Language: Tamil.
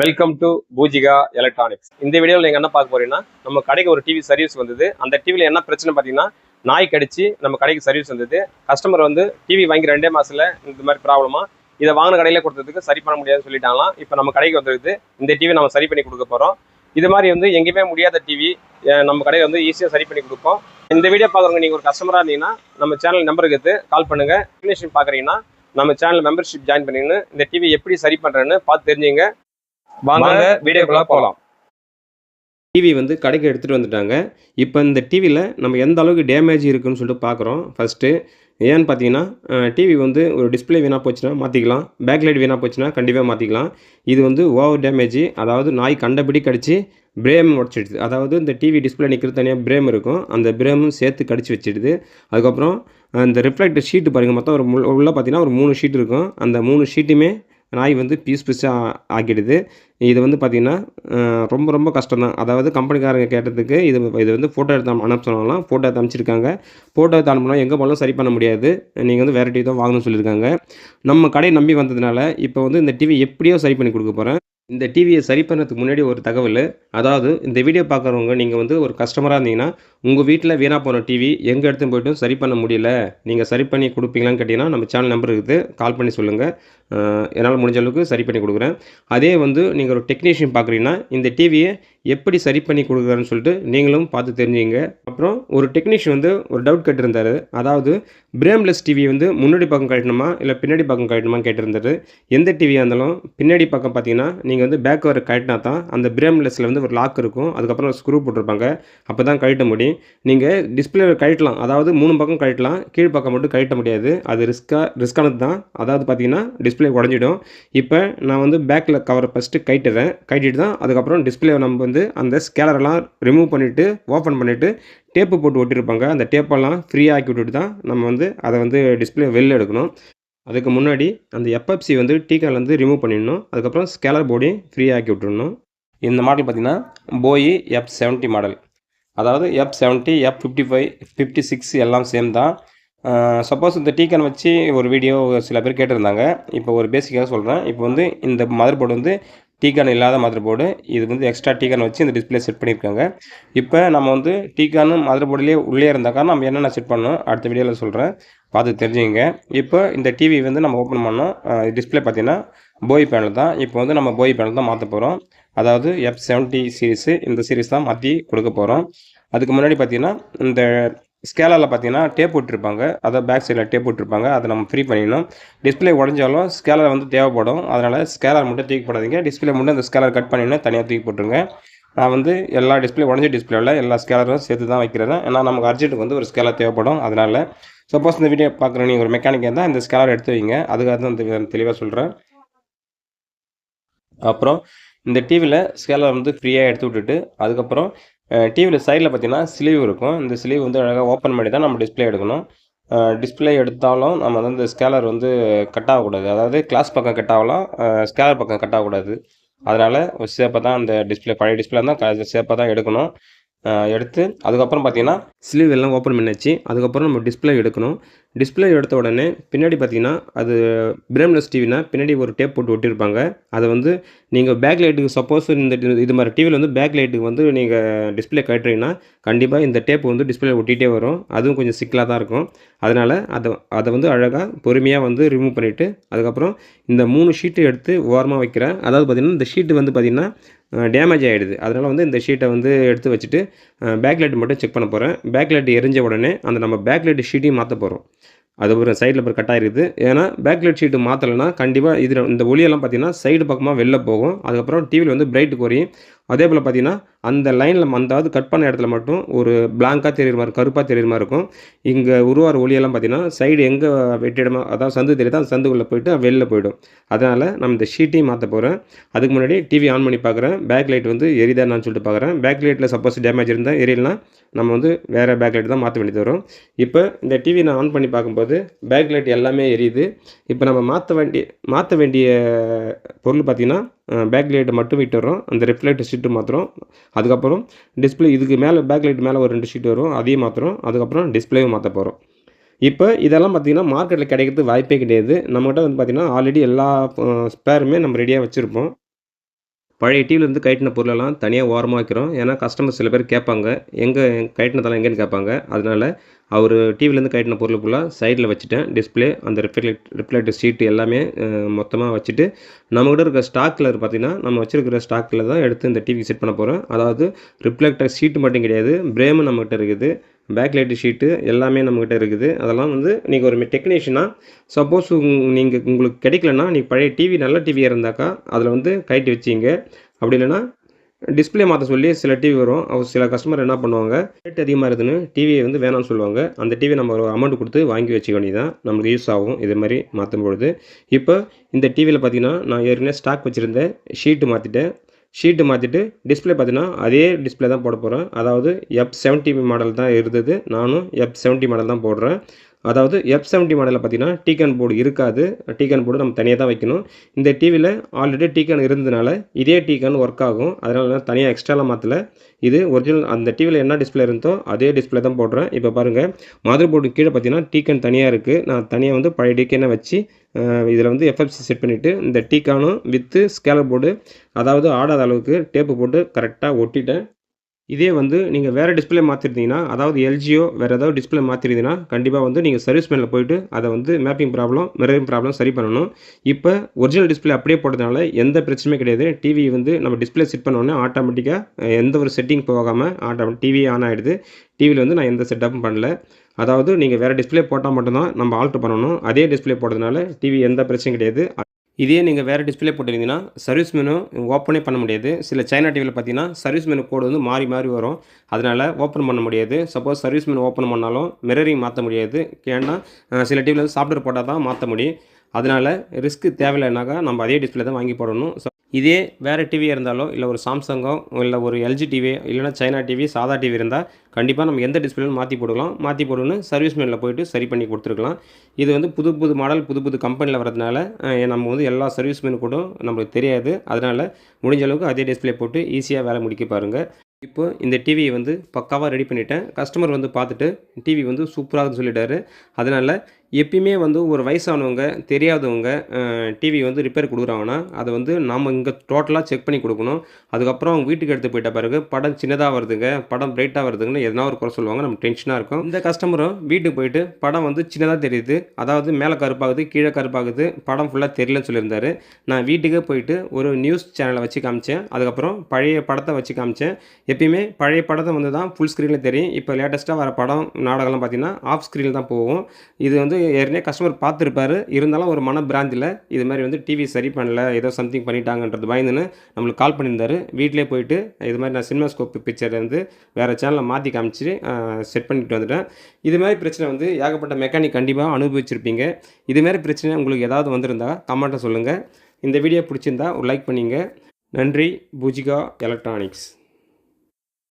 வெல்கம் டு பூஜிகா எலக்ட்ரானிக்ஸ் இந்த வீடியோவில் நீங்கள் என்ன பார்க்க போறீங்கன்னா நம்ம கடைக்கு ஒரு டிவி சர்வீஸ் வந்தது. அந்த டிவியில் என்ன பிரச்சனை பார்த்தீங்கன்னா நாய் கடிச்சு நம்ம கடைக்கு சர்வீஸ் வந்தது. கஸ்டமர் வந்து டிவி வாங்கி ரெண்டே மாதத்தில் இந்த மாதிரி ப்ராப்ளமா இதை வாங்கின கடையில் கொடுத்ததுக்கு சரி பண்ண முடியாதுன்னு சொல்லிட்டாங்களாம். இப்போ நம்ம கடைக்கு வந்துருக்குது இந்த டிவி நம்ம சரி பண்ணி கொடுக்க போகிறோம் இது மாதிரி வந்து எங்கேயுமே முடியாத டிவி நம்ம கடையில் வந்து ஈஸியாக சரி பண்ணி கொடுப்போம். இந்த வீடியோ பார்க்குறவங்க நீங்கள் ஒரு கஸ்டமராக இருந்தீங்கன்னா நம்ம சேனல் நம்பருக்கு எடுத்து கால் பண்ணுங்கள் டெக்னீஷியன் பார்க்குறீங்கன்னா நம்ம சேனல் மெம்பர்ஷிப் ஜாயின் பண்ணிங்கன்னு இந்த டிவி எப்படி சரி பண்ணுறேன்னு பார்த்து தெரிஞ்சுங்க. வாங்க வீடியோக்குள்ள போகலாம் டிவி வந்து கடைக்கு எடுத்துகிட்டு வந்துட்டாங்க. இப்போ இந்த டிவியில் நம்ம எந்த அளவுக்கு டேமேஜ் இருக்குன்னு சொல்லிட்டு பார்க்குறோம் ஃபஸ்ட்டு ஏன்னு பார்த்தீங்கன்னா டிவி வந்து ஒரு டிஸ்பிளே வீணாக போச்சுன்னா மாற்றிக்கலாம் பேக்லைட் வீணாக போச்சுன்னா கண்டிப்பாக மாற்றிக்கலாம் இது வந்து ஓவர் டேமேஜ் அதாவது நாய் கண்டபடி கடிச்சு பிரேம் உடச்சிடுது. அதாவது இந்த டிவி டிஸ்பிளே நிற்கிறது தனியாக பிரேம் இருக்கும். அந்த பிரேமும் சேர்த்து கடிச்சு வச்சிடுது. அதுக்கப்புறம் அந்த ரிஃப்ளெக்டர் ஷீட்டு பாருங்கள் மொத்தம் ஒரு உள்ளே பார்த்தீங்கன்னா ஒரு மூணு ஷீட் இருக்கும். அந்த மூணு ஷீட்டுமே நாய் வந்து பீஸ் பீஸாக ஆக்கிடுது. இது வந்து பார்த்திங்கன்னா ரொம்ப ரொம்ப கஷ்டம் தான் அதாவது கம்பெனிக்காரங்க கேட்டதுக்கு இது இது வந்து ஃபோட்டோ எடுத்து அனுப்ப சொல்லலாம். ஃபோட்டோ எடுத்து அனுப்பிச்சிருக்காங்க. ஃபோட்டோ எடுத்து அனுப்பினா எங்கே போனாலும் சரி பண்ண முடியாது. நீங்கள் வந்து வேறு டிவி தான் வாங்கணும்னு சொல்லியிருக்காங்க. நம்ம கடையை நம்பி வந்ததுனால இப்போ வந்து இந்த டிவி எப்படியோ சரி பண்ணி கொடுக்க போகிறேன் இந்த டிவியை சரி பண்ணுறதுக்கு முன்னாடி ஒரு தகவல் அதாவது இந்த வீடியோ பார்க்குறவங்க நீங்கள் வந்து ஒரு கஸ்டமராக இருந்தீங்கன்னா உங்கள் வீட்டில் வீணாக போன டிவி எங்கே எடுத்து போய்ட்டும் சரி பண்ண முடியல. நீங்கள் சரி பண்ணி கொடுப்பீங்களான்னு கேட்டிங்கன்னா நம்ம சேனல் நம்பர் இருக்குது. கால் பண்ணி சொல்லுங்கள் என்னால் முடிஞ்ச அளவுக்கு சரி பண்ணி கொடுக்குறேன். அதே வந்து நீங்கள் ஒரு டெக்னீஷியன் பார்க்குறீங்கன்னா இந்த டிவியை எப்படி சரி பண்ணி கொடுக்குறான்னு சொல்லிட்டு நீங்களும் பார்த்து தெரிஞ்சுங்க அப்புறம் ஒரு டெக்னீஷியன் வந்து ஒரு டவுட் கேட்டிருந்தார். அதாவது பிரேம்லெஸ் டிவி வந்து முன்னாடி பக்கம் கழட்டணுமா இல்லை பின்னாடி பக்கம் கழட்டணுமா கேட்டிருந்தாரு. எந்த டிவியாக இருந்தாலும் பின்னாடி பக்கம் பார்த்தீங்கன்னா நீங்கள் வந்து பேக் வர கழட்டினா தான் அந்த பிரேம்லெஸ்ஸில் வந்து ஒரு லாக் இருக்கும். அதுக்கப்புறம் ஸ்க்ரூ போட்டிருப்பாங்க. அப்போ தான் கழட்ட முடியும். நீங்கள் டிஸ்பிளே கழட்டலாம். அதாவது மூணு பக்கம் கழட்டலாம். கீழ் பக்கம் மட்டும் கழட்ட முடியாது. அது ரிஸ்க்காக ரிஸ்க்கானது தான். அதாவது பார்த்தீங்கன்னா டிஸ்பிளே உடஞ்சிடும் இப்போ நான் வந்து பேக்கில் கவரை ஃபஸ்ட்டு கட்டிடுறேன் கழட்டிட்டு தான் அதுக்கப்புறம் டிஸ்பிளே நம்ம வந்து அந்த ஸ்கேலரெல்லாம் ரிமூவ் பண்ணிவிட்டு ஓப்பன் பண்ணிவிட்டு டேப்பு போட்டு ஒட்டியிருப்பாங்க அந்த டேப்பெல்லாம் ஃப்ரீயாக ஆக்கி விட்டுட்டு தான் நம்ம வந்து அதை வந்து டிஸ்பிளே வெளில எடுக்கணும். அதுக்கு முன்னாடி அந்த எப்எஃப்சி வந்து டீக்காலேருந்து ரிமூவ் பண்ணிடணும். அதுக்கப்புறம் ஸ்கேலர் போர்டையும் ஃப்ரீயாக ஆக்கி விட்டுறணும் இந்த மாடல் பார்த்தீங்கன்னா போயி எஃப் செவன்ட்டி மாடல் அதாவது F seventy F fifty five fifty six எல்லாம் சேம் தான் சப்போஸ் இந்த டீக்கன் வச்சு ஒரு வீடியோ சில பேர் கேட்டிருந்தாங்க. இப்போ ஒரு பேசிக்காக சொல்கிறேன் இப்போ வந்து இந்த மதர் போர்டு வந்து டீகான் இல்லாத மதர் போர்டு இது வந்து எக்ஸ்ட்ரா டீக்கான் வச்சு இந்த டிஸ்பிளே செட் பண்ணியிருக்காங்க. இப்போ நம்ம வந்து டீக்கானு மதர் போர்டுலேயே உள்ளே இருந்தாக்கா நம்ம என்னென்ன செட் பண்ணணும்? அடுத்த வீடியோவில் சொல்கிறேன் பார்த்து தெரிஞ்சுங்க இப்போ இந்த டிவி வந்து நம்ம ஓப்பன் பண்ணோம். டிஸ்பிளே பார்த்தீங்கன்னா போய் பேனல் தான் இப்போ வந்து நம்ம போய் பேனல் தான் மாற்ற போகிறோம் அதாவது எஃப் செவன்ட்டி சீரிஸு இந்த சீரிஸ் தான் மாற்றி கொடுக்க போகிறோம் அதுக்கு முன்னாடி பார்த்தீங்கன்னா இந்த ஸ்கேலரில் பார்த்தீங்கன்னா டேப் விட்டுருப்பாங்க. அதாவது பேக் சைடில் டேப் விட்டுருப்பாங்க. அதை நம்ம ஃப்ரீ பண்ணிடணும். டிஸ்பிளே உடஞ்சாலும் ஸ்கேலர் வந்து தேவைப்படும். அதனால் ஸ்கேலர் மட்டும் தூக்கி போடாதீங்க. டிஸ்பிளே மட்டும் அந்த ஸ்கேலர் கட் பண்ணிடணும் தனியாக தூக்கி போட்டுருங்க. நான் வந்து எல்லா டிஸ்பிளே உடஞ்ச டிஸ்பிளேவில் எல்லா ஸ்கேலரும் சேர்த்து தான் வைக்கிறேன். ஏன்னா நமக்கு அர்ஜென்ட்டுக்கு வந்து ஒரு ஸ்கேலர் தேவைப்படும். அதனால் சப்போஸ் இந்த வீடியோ பார்க்குற நீங்கள் ஒரு மெக்கானிக்காக இருந்தால் இந்த ஸ்கேலர் எடுத்து வைங்க. அதுக்காக தான் தெளிவாக சொல்கிறேன் அப்புறம் இந்த டிவியில் ஸ்கேலர் வந்து ஃப்ரீயாக எடுத்து விட்டுட்டு அதுக்கப்புறம் டிவியில் சைடில் பார்த்தீங்கன்னா ஸ்லீவ் இருக்கும். இந்த ஸ்லீவ் வந்து அழகாக ஓப்பன் பண்ணி தான் நம்ம டிஸ்பிளே எடுக்கணும். டிஸ்பிளே எடுத்தாலும் நம்ம வந்து இந்த ஸ்கேலர் வந்து கட் ஆகக்கூடாது. அதாவது கிளாஸ் பக்கம் கட் ஆகலாம் ஸ்கேலர் பக்கம் கட் ஆகக்கூடாது. அதனால் ஒரு சேப்பாக தான் அந்த டிஸ்பிளே பழைய டிஸ்பிளே தான் சேப்பாக தான் எடுக்கணும். எடுத்து அதுக்கப்புறம் பார்த்தீங்கன்னா ஸ்லீவ் எல்லாம் ஓப்பன் பண்ணிச்சு அதுக்கப்புறம் நம்ம டிஸ்பிளே எடுக்கணும். டிஸ்பிளே எடுத்த உடனே பின்னாடி பார்த்தீங்கன்னா அது பிரேம்லெஸ் டிவினா பின்னாடி ஒரு டேப் போட்டு ஒட்டியிருப்பாங்க. அதை வந்து நீங்கள் பேக் லைட்டுக்கு சப்போஸ் இந்த இது மாதிரி டிவியில் வந்து பேக் லைட்டுக்கு வந்து நீங்கள் டிஸ்பிளே கட்டுறீங்கன்னா கண்டிப்பாக இந்த டேப் வந்து டிஸ்பிளே ஒட்டிகிட்டே வரும். அதுவும் கொஞ்சம் சிக்கலாக தான் இருக்கும். அதனால் அதை அதை வந்து அழகாக பொறுமையாக வந்து ரிமூவ் பண்ணிவிட்டு அதுக்கப்புறம் இந்த மூணு ஷீட்டு எடுத்து ஓரமாக வைக்கிறேன். அதாவது பார்த்திங்கன்னா இந்த ஷீட்டு வந்து பார்த்திங்கன்னா டேமேஜ் ஆகிடுது அதனால் வந்து இந்த ஷீட்டை வந்து எடுத்து வச்சுட்டு பேக் லைட் மட்டும் செக் பண்ண போகிறேன் பேக் லைட் எரிஞ்ச உடனே அந்த நம்ம பேக் லைட் ஷீட்டையும் மாற்ற போகிறோம் அது ஒரு சைடில் ஒரு கட் ஆகிருக்குது ஏன்னா பேக் லைட் ஷீட்டு மாற்றலைன்னா கண்டிப்பாக இதில் இந்த ஒளியெல்லாம் பார்த்தீங்கன்னா சைடு பக்கமாக வெளில போகும். அதுக்கப்புறம் டிவியில் வந்து பிரைட் குறையும் அதே போல் பார்த்தீங்கன்னா அந்த லைனில் அந்தாவது கட் பண்ண இடத்துல மட்டும் ஒரு பிளாங்காக தெரியுற மாதிரி கருப்பாக தெரியுற மாதிரி இருக்கும். இங்கே உருவார ஒளியெல்லாம் பார்த்தீங்கன்னா சைடு எங்கே வெட்டிடமோ அதாவது சந்து தெரியுது அந்த சந்துக்குள்ளே போயிட்டு வெளில போயிடும். அதனால் நம்ம இந்த ஷீட்டையும் மாற்ற போகிறேன் அதுக்கு முன்னாடி டிவி ஆன் பண்ணி பார்க்குறேன் பேக் லைட் வந்து எரிதான்னு சொல்லிட்டு பார்க்குறேன் பேக் லைட்டில் சப்போஸ் டேமேஜ் இருந்தால் எரியலாம் நம்ம வந்து வேறு பேக் லைட் தான் மாற்ற வேண்டியது வரும். இப்போ இந்த டிவி நான் ஆன் பண்ணி பார்க்கும்போது பேக் லைட் எல்லாமே எரியுது. இப்போ நம்ம மாற்ற வேண்டிய மாற்ற வேண்டிய பொருள் பார்த்திங்கன்னா பேக் லைட்டை மட்டும் விட்டுறோம். அந்த ரிஃப்ளெக்ட் ஷீட்டு மாத்திரம். அதுக்கப்புறம் டிஸ்பிளே இதுக்கு மேலே பேக் லைட் மேலே ஒரு ரெண்டு ஷீட் வரும். அதையும் மாற்றுறோம் அதுக்கப்புறம் டிஸ்பிளேவும் மாற்ற போகிறோம் இப்போ இதெல்லாம் பார்த்திங்கன்னா மார்க்கெட்டில் கிடைக்கிறது வாய்ப்பே கிடையாது. நம்மகிட்ட வந்து பார்த்திங்கன்னா ஆல்ரெடி எல்லா ஸ்பேருமே நம்ம ரெடியாக வச்சுருப்போம். பழைய டிவிலேருந்து கட்டின பொருளெல்லாம் தனியாக ஓரமாக வைக்கிறோம். ஏன்னா கஸ்டமர் சில பேர் கேட்பாங்க எங்கே கட்டினதெல்லாம் எங்கேன்னு கேட்பாங்க. அதனால் அவர் டிவிலேருந்து கட்டின பொருள் ஃபுல்லாக சைடில் வச்சுட்டேன். டிஸ்பிளே அந்த ரிஃப்ளெக்ட் ரிஃப்ளெக்டர் ஷீட்டு எல்லாமே மொத்தமாக வச்சுட்டு நம்மகிட்ட இருக்கிற ஸ்டாக்கில் பார்த்தீங்கன்னா நம்ம வச்சுருக்கிற ஸ்டாக்கில் தான் எடுத்து இந்த டிவிக்கு செட் பண்ண போகிறோம் அதாவது ரிஃப்ளெக்டர் ஷீட்டு மட்டும் கிடையாது பிரேமும் நம்மகிட்ட இருக்குது. பேக் லைட்டு ஷீட்டு எல்லாமே நம்மக்கிட்ட இருக்குது. அதெல்லாம் வந்து நீங்கள் ஒரு டெக்னீஷியனாக சப்போஸ் நீங்கள் உங்களுக்கு கிடைக்கலன்னா நீங்கள் பழைய டிவி நல்ல டிவியாக இருந்தாக்கா அதில் வந்து கைட்டு வச்சிங்க. அப்படி இல்லைன்னா டிஸ்பிளே மாற்ற சொல்லி சில டிவி வரும். அவர் சில கஸ்டமர் என்ன பண்ணுவாங்க ரேட் அதிகமாக இருக்குதுன்னு டிவியை வந்து வேணாம்னு சொல்லுவாங்க. அந்த டிவி நம்ம ஒரு அமௌண்ட் கொடுத்து வாங்கி வச்சுக்க வேண்டியதான் நம்மளுக்கு யூஸ் ஆகும். இது மாதிரி மாற்றும் பொழுது. இப்போ இந்த டிவியில் பார்த்தீங்கன்னா நான் ஏற்கனவே ஸ்டாக் வச்சுருந்தேன் ஷீட்டு மாற்றிட்டேன் ஷீட்டு மாற்றிட்டு டிஸ்பிளே பார்த்தீங்கன்னா அதே டிஸ்பிளே தான் போட போகிறேன் அதாவது எஃப் செவன்ட்டி மாடல் தான் இருந்தது. நானும் எஃப் செவன்ட்டி மாடல் தான் போடுறேன். அதாவது எஃப் செவன்ட்டி மாடலில் பார்த்தீங்கன்னா டீகன் போர்டு இருக்காது. டீகன் போர்டு நம்ம தனியாக தான் வைக்கணும். இந்த டிவியில் ஆல்ரெடி டீகன் இருந்ததுனால இதே டீகன் ஒர்க் ஆகும். அதனால் நான் தனியாக எக்ஸ்ட்ராலாம் மாற்றல இது ஒரிஜினல் அந்த டிவியில் என்ன டிஸ்பிளே இருந்தோ அதே டிஸ்பிளே தான் போடுறேன். இப்போ பாருங்கள் மதர் போர்டு கீழே பார்த்தீங்கன்னா டீக்கன் தனியாக இருக்குது நான் தனியாக வந்து பழைய டீக்கனை வச்சு இதில் வந்து எஃப்எஃப்சி செட் பண்ணிவிட்டு இந்த டீக்கானும் வித்து ஸ்கேலர் போர்டு அதாவது ஆடாத அளவுக்கு டேப்பு போட்டு கரெக்டாக ஒட்டிட்டேன். இதே வந்து நீங்கள் வேறு டிஸ்பிளே மாற்றிருந்தீங்கன்னா அதாவது எல்ஜியோ வேறு ஏதாவது டிஸ்பிளே மாற்றிருந்தீங்கன்னா கண்டிப்பாக வந்து நீங்கள் சர்வீஸ் மேனில் போயிட்டு அதை வந்து மேப்பிங் ப்ராப்ளம் மிரரிங் ப்ராப்ளம் சரி பண்ணணும். இப்போ ஒரிஜினல் டிஸ்பிளே அப்படியே போட்டதுனால எந்த பிரச்சனையும் கிடையாது. டிவி வந்து நம்ம டிஸ்பிளே செட் பண்ணோன்னே ஆட்டோமேட்டிக்காக எந்த ஒரு செட்டிங் போகாமல் ஆட்டோ டிவி ஆன் ஆகிடுது டிவியில் வந்து நான் எந்த செட்டப்பும் பண்ணல. அதாவது நீங்கள் வேறு டிஸ்பிளே போட்டால் மட்டும்தான் நம்ம ஆல்ட்ரு பண்ணணும். அதே டிஸ்பிளே போட்டதுனால டிவி எந்த பிரச்சனையும் கிடையாது. இதே நீங்கள் வேறு டிஸ்பிளே போட்டிருந்தீங்கன்னா சர்வீஸ் மெனு ஓப்பனே பண்ண முடியாது. சில சைனா டிவியில் பார்த்தீங்கன்னா சர்வீஸ் மெனு கோடு வந்து மாறி மாறி வரும். அதனால் ஓப்பன் பண்ண முடியாது. சப்போஸ் சர்வீஸ் மெனு ஓப்பன் பண்ணாலும் மிரரிங் மாற்ற முடியாது. ஏன்னா சில டிவியில் வந்து சாஃப்ட்வேர் போட்டால் தான் மாற்ற முடியும். அதனால் ரிஸ்க்கு தேவையில்லைனாக்கா நம்ம அதே டிஸ்பிளே தான் வாங்கி போடணும். ஸோ இதே வேறு டிவியாக இருந்தாலோ இல்லை ஒரு சாம்சங்கோ இல்லை ஒரு எல்ஜி டிவி இல்லைனா சைனா டிவி சாதா டிவி இருந்தால் கண்டிப்பாக நம்ம எந்த டிஸ்பிளேலும் மாற்றி போடலாம். மாற்றி போடணும்னு சர்வீஸ் மேனில் போயிட்டு சரி பண்ணி கொடுத்துருக்கலாம். இது வந்து புது புது மாடல் புது புது கம்பெனியில் வரதுனால நம்ம வந்து எல்லா சர்வீஸ் மேனு கூட நம்மளுக்கு தெரியாது. அதனால் முடிஞ்ச அளவுக்கு அதே டிஸ்பிளே போட்டு ஈஸியாக வேலை முடிக்க பாருங்கள் இப்போ இந்த டிவியை வந்து பக்காவாக ரெடி பண்ணிட்டேன். கஸ்டமர் வந்து பார்த்துட்டு டிவி வந்து சூப்பராக சொல்லிட்டாரு. அதனால் எப்பயுமே வந்து ஒரு வயசானவங்க தெரியாதவங்க டிவி வந்து ரிப்பேர் கொடுக்குறாங்கன்னா அதை வந்து நம்ம இங்கே டோட்டலாக செக் பண்ணி கொடுக்கணும். அதுக்கப்புறம் அவங்க வீட்டுக்கு எடுத்து போயிட்ட பிறகு படம் சின்னதாக வருதுங்க படம் பிரைட்டாக வருதுங்கன்னு எதனா ஒரு குறை சொல்லுவாங்க நம்ம டென்ஷனாக இருக்கும். இந்த கஸ்டமரும் வீட்டுக்கு போயிட்டு படம் வந்து சின்னதாக தெரியுது அதாவது மேலே கருப்பாகுது கீழே கருப்பாகுது படம் ஃபுல்லாக தெரியலன்னு சொல்லியிருந்தாரு. நான் வீட்டுக்கே போயிட்டு ஒரு நியூஸ் சேனலை வச்சு காமிச்சேன். அதுக்கப்புறம் பழைய படத்தை வச்சு காமிச்சேன். எப்பயுமே பழைய படத்தை வந்து தான் ஃபுல் ஸ்க்ரீனில் தெரியும். இப்போ லேட்டஸ்ட்டாக வர படம் நாடகம்லாம் பார்த்தீங்கன்னா ஆஃப் ஸ்க்ரீனில் தான் போகும். இது வந்து ஏற்கனவே கஸ்டமர் பார்த்துருப்பாரு. இருந்தாலும் ஒரு மன பிராந்தியில் இது மாதிரி வந்து டிவி சரி பண்ணல ஏதோ சம்திங் பண்ணிட்டாங்கன்றது பயந்துன்னு நம்மளுக்கு கால் பண்ணியிருந்தாரு. வீட்டிலே போயிட்டு இது மாதிரி நான் சினிமாஸ்கோப் பிக்சர் வந்து வேறு சேனலை மாற்றி காமிச்சு செட் பண்ணிட்டு வந்துட்டேன். இது மாதிரி பிரச்சனை வந்து ஏகப்பட்ட மெக்கானிக் கண்டிப்பாக அனுபவிச்சிருப்பீங்க. இது மாதிரி பிரச்சனை உங்களுக்கு ஏதாவது வந்திருந்தா கமெண்ட்டை சொல்லுங்கள் இந்த வீடியோ பிடிச்சிருந்தா ஒரு லைக் பண்ணிங்க. நன்றி. பூஜிகா எலக்ட்ரானிக்ஸ்.